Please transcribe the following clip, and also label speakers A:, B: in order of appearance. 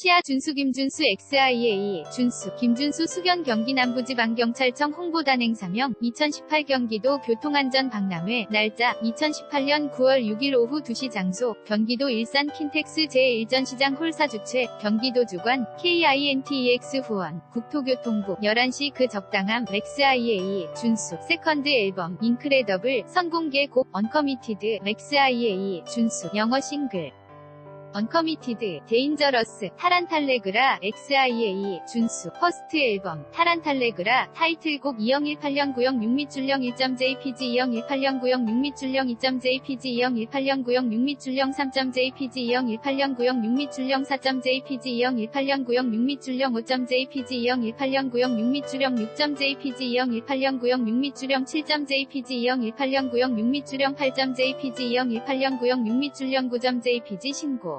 A: 시아 준수 김준수 XIA 준수 김준수 수견 경기 남부지방경찰청 홍보단 행사명 2018 경기도 교통안전 박람회 날짜 2018년 9월 6일 오후 2시 장소 경기도 일산 킨텍스 제1전시장 홀사 주최 경기도 주관 KINTEX 후원 국토교통부 11시 그 적당함 렉스IA 준수 세컨드 앨범 인크레더블 선공개 곡 언커미티드 렉스IA 준수 영어 싱글 언커미티드, 데인저러스, 타란탈레그라, XIA, 준수, 퍼스트 앨범, 타란탈레그라, 타이틀곡 2018년 9영 6밑줄령 1.jpg 2018년 9영 6밑줄령 2.jpg 2018년 9영 6밑줄령 3.jpg 2018년 9영 6밑줄령 4.jpg 2018년 9영 6밑줄령 5.jpg 2018년 9영 6밑줄령 6.jpg 2018년 9영 6밑줄령 7.jpg 2018년 9영 6밑줄령 8.jpg 2018년 9영 6밑줄령 9.jpg 신고